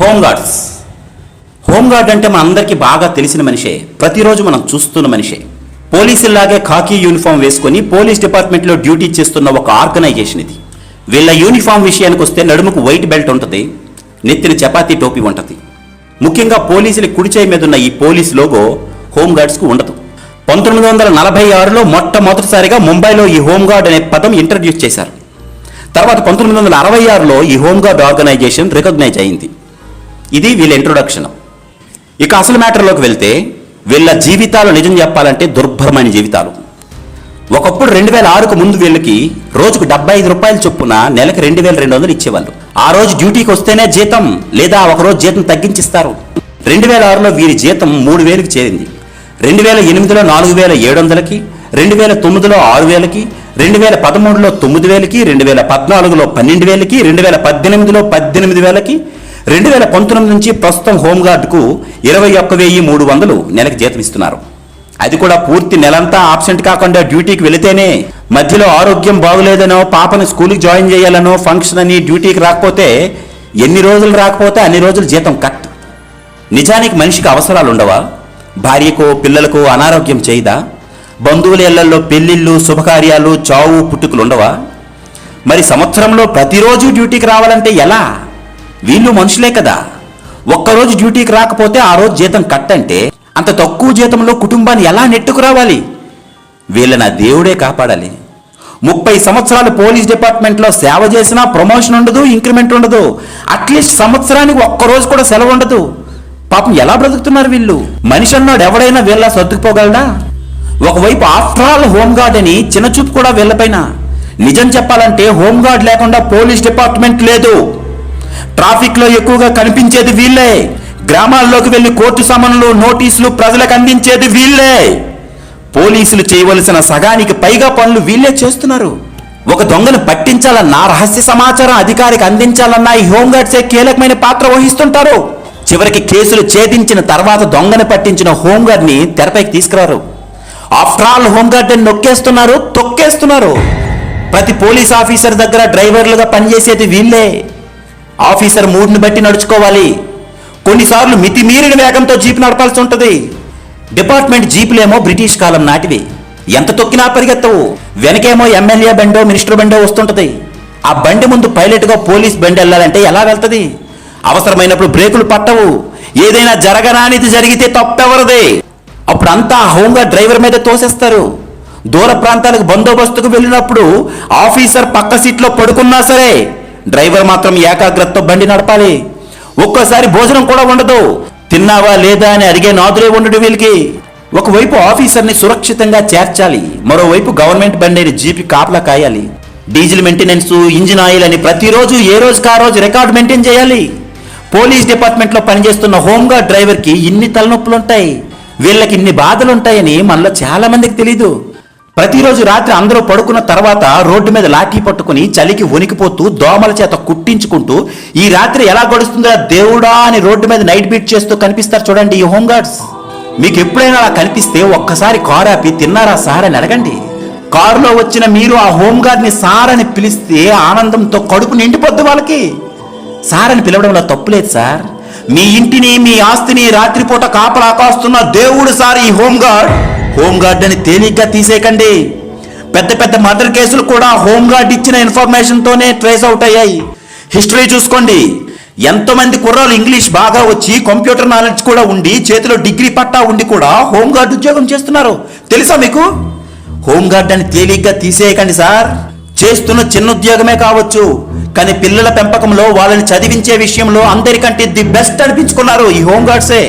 హోంగార్డ్స్. Home guard అంటే మన అందరికీ బాగా తెలిసిన మనిషే. ప్రతిరోజు మనం చూస్తున్న మనిషే. పోలీసుల్లాగే ఖాకీ యూనిఫామ్ వేసుకొని పోలీస్ డిపార్ట్మెంట్లో డ్యూటీ చేస్తున్న ఒక ఆర్గనైజేషన్ ఇది. వీళ్ళ యూనిఫామ్ విషయానికి వస్తే నడుముకు వైట్ బెల్ట్ ఉంటుంది నెత్తిన చపాతీ టోపీ ఉంటుంది. ముఖ్యంగా పోలీసుల కుడిచేయి మీద ఉన్న ఈ పోలీస్ లోగో హోంగార్డ్స్కు ఉండదు. పంతొమ్మిది వందల నలభై ఆరులో మొట్టమొదటిసారిగా ముంబైలో ఈ హోంగార్డ్ అనే పదం ఇంట్రడ్యూస్ చేశారు. తర్వాత పంతొమ్మిది వందల అరవై ఆరులో ఈ హోంగార్డ్ ఆర్గనైజేషన్ రికగ్నైజ్ అయింది. ఇది వీళ్ళ ఇంట్రొడక్షన్ ఇక అసలు మ్యాటర్లోకి వెళ్తే వీళ్ళ జీవితాలు నిజం చెప్పాలంటే దుర్భరమైన జీవితాలు. ఒకప్పుడు రెండు వేల ఆరుకు ముందు వీళ్ళకి రోజుకు డెబ్బై ఐదు రూపాయలు చొప్పున నెలకు రెండు వేల రెండు వందలు ఇచ్చేవాళ్ళు. ఆ రోజు డ్యూటీకి వస్తేనే జీతం లేదా ఒక రోజు జీతం తగ్గించిస్తారు. రెండు వేల ఆరులో వీరి జీతం మూడు వేలకు చేరింది. రెండు వేల ఎనిమిదిలో నాలుగు వేల ఏడు వందలకి రెండు వేల తొమ్మిదిలో ఆరు వేలకి రెండు వేల పదమూడులో తొమ్మిది వేలకి రెండు వేల పద్నాలుగులో పన్నెండు వేలకి రెండు వేల పద్దెనిమిదిలో పద్దెనిమిది వేలకి రెండు వేల పంతొమ్మిది నుంచి ప్రస్తుతం హోంగార్డుకు ఇరవై ఒక్క వెయ్యి మూడు వందలు నెలకు జీతం ఇస్తున్నారు. అది కూడా పూర్తి నెలంతా ఆబ్సెంట్ కాకుండా డ్యూటీకి వెళితేనే మధ్యలో ఆరోగ్యం బాగులేదనో పాపను స్కూల్కి జాయిన్ చేయాలనో ఫంక్షన్ అని డ్యూటీకి రాకపోతే ఎన్ని రోజులు రాకపోతే అన్ని రోజులు జీతం కట్. నిజానికి మనిషికి అవసరాలు ఉండవా? భార్యకో పిల్లలకో అనారోగ్యం చేయదా? బంధువుల ఇళ్ళలో పెళ్ళిళ్ళు శుభకార్యాలు చావు పుట్టుకులు ఉండవా? మరి సంవత్సరంలో ప్రతిరోజు డ్యూటీకి రావాలంటే ఎలా? వీళ్ళు మనుషులే కదా. ఒక్కరోజు డ్యూటీకి రాకపోతే ఆ రోజు జీతం కట్ అంటే అంత తక్కువ జీతంలో కుటుంబాన్ని ఎలా నెట్టుకు రావాలి? వీళ్ళని ఆ దేవుడే కాపాడాలి. ముప్పై సంవత్సరాలు పోలీస్ డిపార్ట్మెంట్లో సేవ చేసినా ప్రమోషన్ ఉండదు ఇంక్రిమెంట్ ఉండదు. అట్లీస్ట్ సంవత్సరానికి ఒక్కరోజు కూడా సెలవు ఉండదు. పాపం ఎలా బ్రతుకుతున్నారు వీళ్ళు? మనిషి అన్నాడు ఎవడైనా వీళ్ళ సర్దుకుపోగలడా? ఒకవైపు ఆఫ్టర్ ఆల్ హోంగార్డ్ అని చిన్న చూపు కూడా వీళ్ళపైన. నిజం చెప్పాలంటే హోంగార్డ్ లేకుండా పోలీస్ డిపార్ట్మెంట్ లేదు. ట్రాఫిక్లో ఎక్కువగా కనిపించేది వీళ్ళే. గ్రామాల్లోకి వెళ్ళి కోర్టు సమన్లు నోటీసులు ప్రజలకు అందించేది వీళ్ళే. పోలీసులు చేయవలసిన సగానికి పైగా పనులు వీళ్ళే చేస్తున్నారు. ఒక దొంగను పట్టించాలన్నా రహస్య సమాచారం అధికారికి అందించాలన్నా ఈ హోంగార్డ్సే కీలకమైన పాత్ర వహిస్తుంటారు? చివరికి కేసులు ఛేదించిన తర్వాత దొంగను పట్టించిన హోంగార్డ్ని తెరపైకి తీసుకురారు. ఆఫ్టర్ ఆల్ హోంగార్డ్ని నొక్కేస్తున్నారు తొక్కేస్తున్నారు. ప్రతి పోలీస్ ఆఫీసర్ దగ్గర డ్రైవర్లుగా పనిచేసేది వీళ్ళే. ఆఫీసర్ మూడ్ని బట్టి నడుచుకోవాలి. కొన్నిసార్లు మితిమీరిన వేగంతో జీప్ నడపాల్సి ఉంటుంది. డిపార్ట్మెంట్ జీపులేమో బ్రిటిష్ కాలం నాటివి. ఎంత తొక్కినా పరిగెత్తవు. వెనకేమో ఎమ్మెల్యే బండో మినిస్టర్ బండో వస్తుంటది. ఆ బండి ముందు పైలట్గా పోలీస్ బండి వెళ్ళాలంటే ఎలా వెళ్తుంది? అవసరమైనప్పుడు బ్రేకులు పట్టవు. ఏదైనా జరగరానిది జరిగితే తప్పెవరదే. అప్పుడు అంతా హోంగా డ్రైవర్ మీద తోసేస్తారు. దూర ప్రాంతాలకు బందోబస్తుకు వెళ్ళినప్పుడు ఆఫీసర్ పక్క సీట్లో పడుకున్నా సరే డ్రైవర్ మాత్రం ఏకాగ్రతతో బండి నడపాలి. ఒక్కోసారి భోజనం కూడా ఉండదు తిన్నావా లేదా అని అడిగే నాదులే ఉండడు వీళ్ళకి. ఒకవైపు ఆఫీసర్ని సురక్షితంగా చేర్చాలి. మరోవైపు గవర్నమెంట్ బండి అయిన జీపీ కాపలా కాయాలి. డీజిల్ మెయింటెనెన్స్ ఇంజిన్ ఆయిల్ అని ప్రతిరోజు ఏ రోజుకి ఆ రోజు రికార్డు మెయింటైన్ చేయాలి. పోలీస్ డిపార్ట్మెంట్లో పనిచేస్తున్న హోంగార్డ్ డ్రైవర్కి ఇన్ని తలనొప్పులు ఉంటాయి వీళ్ళకి ఇన్ని బాధలుంటాయని మనలో చాలా మందికి తెలీదు. ప్రతిరోజు రాత్రి అందరూ పడుకున్న తర్వాత రోడ్డు మీద లాఠీ పట్టుకుని చలికి వణికిపోతూ దోమల చేత కుట్టించుకుంటూ ఈ రాత్రి ఎలా గడుస్తుందో దేవుడా అని రోడ్డు మీద నైట్ బీట్ చేస్తూ కనిపిస్తారు చూడండి ఈ హోంగార్డ్స్. మీకు ఎప్పుడైనా అలా కనిపిస్తే ఒక్కసారి కారు ఆపి తిన్నారా సార్ అని అడగండి. కారులో వచ్చిన మీరు ఆ హోంగార్డ్ని సార్ అని పిలిస్తే ఆనందంతో కడుపు నిండిపోద్ది వాళ్ళకి. సార్ అని పిలవడంలో తప్పులేదు సార్. మీ ఇంటిని మీ ఆస్తిని రాత్రిపూట కాపలా కాస్తున్న దేవుడు సార్ ఈ హోంగార్డ్. హోంగార్డ్ అని తేలిగ్గా తీసేయకండి. పెద్ద పెద్ద మర్డర్ కేసులు కూడా హోంగార్డ్ ఇచ్చిన ఇన్ఫర్మేషన్ తోనే ట్రేస్ అవుట్ అయ్యాయి. హిస్టరీ చూసుకోండి. ఎంతో మంది కుర్రాలు ఇంగ్లీష్ బాగా వచ్చి కంప్యూటర్ నాలెడ్జ్ కూడా ఉండి చేతిలో డిగ్రీ పట్టా ఉండి కూడా హోంగార్డ్ ఉద్యోగం చేస్తున్నారు. తెలుసా మీకు? హోంగార్డ్ అని తేలిగ్గా తీసేయకండి సార్. చేస్తున్న చిన్న ఉద్యోగమే కావచ్చు. కానీ పిల్లల పెంపకంలో వాళ్ళని చదివించే విషయంలో అందరికంటే ది బెస్ట్ అనిపించుకున్నారు ఈ హోంగార్డ్సే.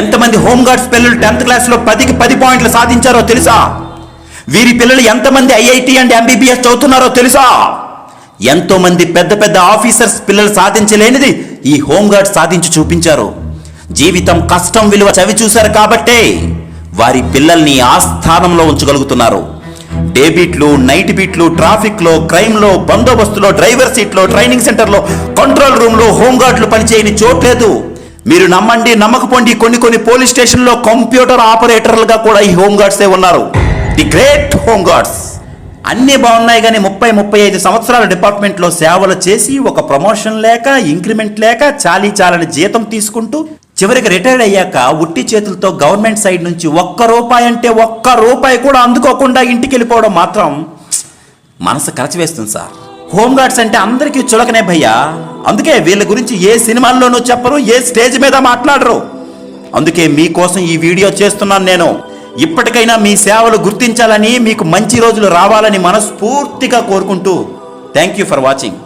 ఎంతమంది హోంగార్డ్స్ పిల్లలు టెన్త్ క్లాస్లో పదికి పది పాయింట్లు సాధించారో తెలుసా? వీరి పిల్లలు ఎంతమంది ఐఐటి అండ్ ఎంబీబీఎస్ చదువుతున్నారో తెలుసా? ఎంతో మంది పెద్ద పెద్ద ఆఫీసర్స్ పిల్లలు సాధించలేనిది ఈ హోంగార్డ్ సాధించి చూపించారు. జీవితం కష్టం విలువ చవి చూశారు కాబట్టే వారి పిల్లల్ని ఆ స్థానంలో ఉంచగలుగుతున్నారు. డే బీట్లు నైట్ బీట్లు ట్రాఫిక్లో క్రైమ్లో బందోబస్తులో డ్రైవర్ సీట్లో ట్రైనింగ్ సెంటర్లో కంట్రోల్ రూమ్లో హోంగార్డులు పనిచేయని చోట్లేదు మీరు నమ్మండి నమ్మకపోండి కొన్ని కొన్ని పోలీస్ స్టేషన్లో కంప్యూటర్ ఆపరేటర్లుగా కూడా ఈ హోంగార్డ్సే ఉన్నారు. The great home guards. అన్నీ బాగున్నాయి కానీ ముప్పై ముప్పై ఐదు సంవత్సరాల డిపార్ట్మెంట్లో సేవలు చేసి ఒక ప్రమోషన్ లేక ఇంక్రిమెంట్ లేక చాలీ చాలని జీతం తీసుకుంటూ చివరికి రిటైర్డ్ అయ్యాక ఉట్టి చేతులతో గవర్నమెంట్ సైడ్ నుంచి ఒక్క రూపాయి అంటే ఒక్క రూపాయి కూడా అందుకోకుండా ఇంటికి వెళ్ళిపోవడం మాత్రం మనసు కలచివేస్తుంది సార్. హోమ్ గార్డ్స్ అంటే అందరికీ చులకనే భయ్యా. అందుకే వీళ్ళ గురించి ఏ సినిమాల్లోనూ చెప్పరు ఏ స్టేజ్ మీద మాట్లాడరు. అందుకే మీకోసం ఈ వీడియో చేస్తున్నాను నేను. ఇప్పటికైనా మీ సేవలు గుర్తించాలని మీకు మంచి రోజులు రావాలని మనస్ఫూర్తిగా కోరుకుంటూ థ్యాంక్ యూ ఫర్ వాచింగ్.